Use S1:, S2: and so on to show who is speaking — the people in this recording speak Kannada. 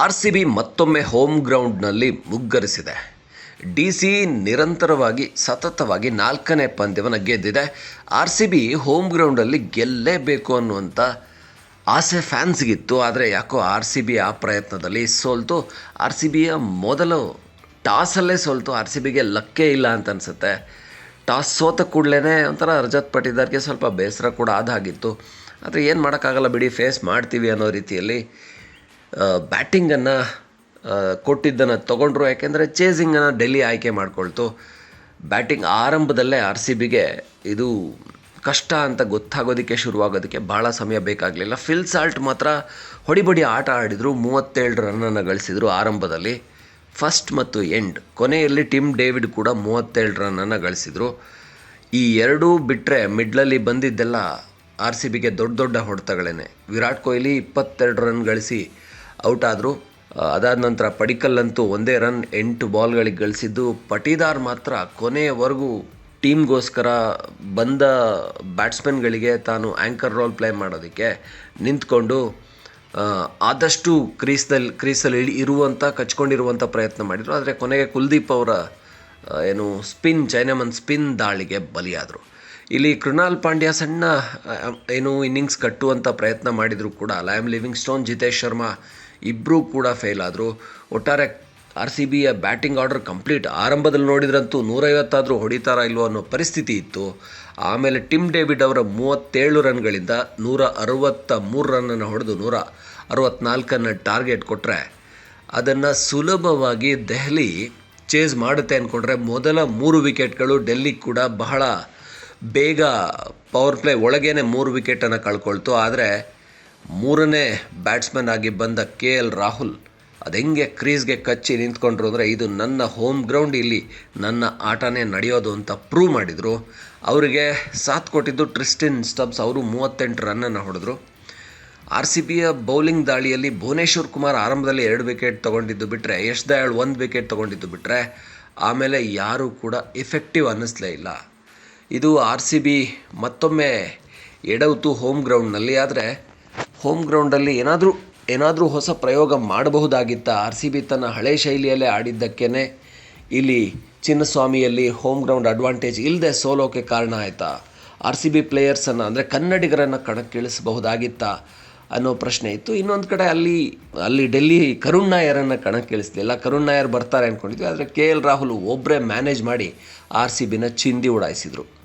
S1: ಆರ್ ಸಿ ಬಿ ಮತ್ತೊಮ್ಮೆ ಹೋಮ್ ಗ್ರೌಂಡ್ನಲ್ಲಿ ಮುಗ್ಗರಿಸಿದೆ. ಡಿ ಸಿ ನಿರಂತರವಾಗಿ, ಸತತವಾಗಿ ನಾಲ್ಕನೇ ಪಂದ್ಯವನ್ನು ಗೆದ್ದಿದೆ. ಆರ್ ಸಿ ಬಿ ಹೋಮ್ ಗ್ರೌಂಡಲ್ಲಿ ಗೆಲ್ಲೇಬೇಕು ಅನ್ನುವಂಥ ಆಸೆ ಫ್ಯಾನ್ಸ್ಗಿತ್ತು. ಆದರೆ ಯಾಕೋ ಆರ್ ಸಿ ಬಿ ಆ ಪ್ರಯತ್ನದಲ್ಲಿ ಸೋಲ್ತು. ಆರ್ ಸಿ ಬಿಯ ಮೊದಲು ಟಾಸಲ್ಲೇ ಸೋಲ್ತು. ಆರ್ ಸಿ ಬಿಗೆ ಲಕ್ಕೇ ಇಲ್ಲ ಅಂತ ಅನಿಸುತ್ತೆ. ಟಾಸ್ ಸೋತ ಕೂಡಲೇ ಒಂಥರ ರಜತ್ ಪಟಿದಾರ್ಗೆ ಸ್ವಲ್ಪ ಬೇಸರ ಕೂಡ ಆದ ಹಾಗಿತ್ತು ಆದರೆ ಏನು ಮಾಡೋಕ್ಕಾಗಲ್ಲ ಬಿಡಿ, ಫೇಸ್ ಮಾಡ್ತೀವಿ ಅನ್ನೋ ರೀತಿಯಲ್ಲಿ ಬ್ಯಾಟಿಂಗನ್ನು ಕೊಟ್ಟಿದ್ದನ್ನು ತೊಗೊಂಡ್ರು. ಯಾಕೆಂದರೆ ಚೇಸಿಂಗನ್ನು ಡೆಲ್ಲಿ ಆಯ್ಕೆ ಮಾಡಿಕೊಳ್ತು. ಬ್ಯಾಟಿಂಗ್ ಆರಂಭದಲ್ಲೇ ಆರ್ ಸಿ ಬಿಗೆ ಇದು ಕಷ್ಟ ಅಂತ ಗೊತ್ತಾಗೋದಕ್ಕೆ ಶುರುವಾಗೋದಕ್ಕೆ ಭಾಳ ಸಮಯ ಬೇಕಾಗಲಿಲ್ಲ. ಫಿಲ್ ಸಾಲ್ಟ್ ಮಾತ್ರ ಹೊಡಿಬಡಿ ಆಟ ಆಡಿದರು. ಮೂವತ್ತೇಳು ರನ್ನನ್ನು ಗಳಿಸಿದರು ಆರಂಭದಲ್ಲಿ. ಫಸ್ಟ್ ಮತ್ತು ಎಂಡ್. ಕೊನೆಯಲ್ಲಿ ಟಿಮ್ ಡೇವಿಡ್ ಕೂಡ ಮೂವತ್ತೇಳು ರನ್ನನ್ನು ಗಳಿಸಿದರು. ಈ ಎರಡೂ ಬಿಟ್ಟರೆ ಮಿಡ್ಲಲ್ಲಿ ಬಂದಿದ್ದೆಲ್ಲ ಆರ್ ಸಿ ಬಿಗೆ ದೊಡ್ಡ ದೊಡ್ಡ ಹೊಡೆತಗಳೇನೆ. ವಿರಾಟ್ ಕೊಹ್ಲಿ ಇಪ್ಪತ್ತೆರಡು ರನ್ ಗಳಿಸಿ ಔಟ್ ಆದರು ಅದಾದ ನಂತರ ಪಡಿಕಲ್ಲಂತೂ ಒಂದೇ ರನ್ ಎಂಟು ಬಾಲ್ಗಳಿಗೆ ಗಳಿಸಿದ್ದು. ಪಟೀದಾರ್ ಮಾತ್ರ ಕೊನೆಯವರೆಗೂ ಟೀಮ್ಗೋಸ್ಕರ ಬಂದ ಬ್ಯಾಟ್ಸ್ಮನ್ಗಳಿಗೆ ತಾನು ಆ್ಯಂಕರ್ ರೋಲ್ ಪ್ಲೇ ಮಾಡೋದಕ್ಕೆ ನಿಂತ್ಕೊಂಡು ಆದಷ್ಟು ಕ್ರೀಸ್ದಲ್ಲಿ ಕ್ರೀಸಲ್ಲಿ ಇಳಿ ಇರುವಂಥ ಕಚ್ಕೊಂಡಿರುವಂಥ ಪ್ರಯತ್ನ ಮಾಡಿದರು. ಆದರೆ ಕೊನೆಗೆ ಕುಲ್ದೀಪ್ ಅವರ ಏನು ಸ್ಪಿನ್, ಚೈನಮನ್ ಸ್ಪಿನ್ ದಾಳಿಗೆ ಬಲಿಯಾದರು. ಇಲ್ಲಿ ಕೃಣಾಲ್ ಪಾಂಡ್ಯ ಸಣ್ಣ ಏನು ಇನ್ನಿಂಗ್ಸ್ ಕಟ್ಟುವಂಥ ಪ್ರಯತ್ನ ಮಾಡಿದರೂ ಕೂಡ. Liam Livingstone Jitesh Sharma ಇಬ್ಬರೂ ಕೂಡ ಫೇಲ್ ಆದರು. ಒಟ್ಟಾರೆ ಆರ್ ಸಿ ಬಿಯ ಬ್ಯಾಟಿಂಗ್ ಆರ್ಡರ್ ಕಂಪ್ಲೀಟ್ ಆರಂಭದಲ್ಲಿ ನೋಡಿದ್ರಂತೂ ನೂರೈವತ್ತಾದರೂ ಹೊಡಿತಾರಾ ಇಲ್ವೋ ಅನ್ನೋ ಪರಿಸ್ಥಿತಿ ಇತ್ತು. ಆಮೇಲೆ ಟಿಮ್ ಡೇವಿಡ್ ಅವರ ಮೂವತ್ತೇಳು ರನ್ಗಳಿಂದ ನೂರ ಅರವತ್ತ ಮೂರು ರನ್ನನ್ನು ಹೊಡೆದು ನೂರ ಅರವತ್ನಾಲ್ಕನ್ನು ಟಾರ್ಗೆಟ್ ಕೊಟ್ಟರೆ ಅದನ್ನು ಸುಲಭವಾಗಿ ದೆಹಲಿ ಚೇಸ್ ಮಾಡುತ್ತೆ ಅಂದ್ಕೊಂಡ್ರೆ ಮೊದಲ ಮೂರು ವಿಕೆಟ್ಗಳು ಡೆಲ್ಲಿ ಕೂಡ ಬಹಳ ಬೇಗ ಪವರ್ ಪ್ಲೇ ಒಳಗೇನೆ ಮೂರು ವಿಕೆಟನ್ನು ಕಳ್ಕೊಳ್ತು. ಆದರೆ ಮೂರನೇ ಬ್ಯಾಟ್ಸ್ಮನ್ ಆಗಿ ಬಂದ ಕೆ ಎಲ್ ರಾಹುಲ್ ಅದೆಂಗೆ ಕ್ರೀಸ್ಗೆ ಕಚ್ಚಿ ನಿಂತ್ಕೊಂಡ್ರು ಅಂದರೆ ಇದು ನನ್ನ ಹೋಮ್ ಗ್ರೌಂಡ್ ಇಲ್ಲಿ ನನ್ನ ಆಟನೇ ನಡೆಯೋದು ಅಂತ ಪ್ರೂವ್ ಮಾಡಿದರು. ಅವರಿಗೆ ಸಾಥ್ ಕೊಟ್ಟಿದ್ದು ಟ್ರಿಸ್ಟಿನ್ ಸ್ಟಬ್ಸ್, ಅವರು ಮೂವತ್ತೆಂಟು ರನ್ನನ್ನು ಹೊಡೆದ್ರು. ಆರ್ ಸಿ ಬಿಯ ಬೌಲಿಂಗ್ ದಾಳಿಯಲ್ಲಿ ಭುವನೇಶ್ವರ್ ಕುಮಾರ್ ಆರಂಭದಲ್ಲಿ ಎರಡು ವಿಕೆಟ್ ತೊಗೊಂಡಿದ್ದು ಬಿಟ್ಟರೆ ಯಶ್ ದಯಾಳ್ ಒಂದು ವಿಕೆಟ್ ತೊಗೊಂಡಿದ್ದು ಬಿಟ್ಟರೆ ಆಮೇಲೆ ಯಾರೂ ಕೂಡ ಎಫೆಕ್ಟಿವ್ ಅನ್ನಿಸ್ಲೇ ಇಲ್ಲ. ಇದು ಆರ್ ಸಿ ಬಿ ಮತ್ತೊಮ್ಮೆ ಎಡವತು ಹೋಮ್ ಗ್ರೌಂಡ್ನಲ್ಲಿ, ಆದರೆ ಹೋಮ್ ಗ್ರೌಂಡಲ್ಲಿ ಏನಾದರೂ ಏನಾದರೂ ಹೊಸ ಪ್ರಯೋಗ ಮಾಡಬಹುದಾಗಿತ್ತ? ಆರ್ ಸಿ ಬಿ ತನ್ನ ಹಳೆ ಶೈಲಿಯಲ್ಲೇ ಆಡಿದ್ದಕ್ಕೇ ಇಲ್ಲಿ ಚಿನ್ನಸ್ವಾಮಿಯಲ್ಲಿ ಹೋಮ್ ಗ್ರೌಂಡ್ ಅಡ್ವಾಂಟೇಜ್ ಇಲ್ಲದೆ ಸೋಲೋಕೆ ಕಾರಣ ಆಯಿತಾ? ಆರ್ ಸಿ ಬಿ ಪ್ಲೇಯರ್ಸನ್ನು ಅಂದರೆ ಕನ್ನಡಿಗರನ್ನು ಕಣಕ್ಕಿಳಿಸಬಹುದಾಗಿತ್ತಾ ಅನ್ನೋ ಪ್ರಶ್ನೆ ಇತ್ತು. ಇನ್ನೊಂದು ಕಡೆ ಅಲ್ಲಿ ಅಲ್ಲಿ ಡೆಲ್ಲಿ ಕರುಣ್ ನಾಯರನ್ನು ಕಣಕ್ಕಿಳಿಸ್ಲಿಲ್ಲ. ಕರುಣ್ ನಾಯರ್ ಬರ್ತಾರೆ ಅಂದ್ಕೊಂಡಿದ್ವಿ ಆದರೆ ಕೆ ಎಲ್ ರಾಹುಲ್ ಒಬ್ಬರೇ ಮ್ಯಾನೇಜ್ ಮಾಡಿ ಆರ್ ಸಿ ಬಿನ ಚಿಂದಿ ಉಡಾಯಿಸಿದರು.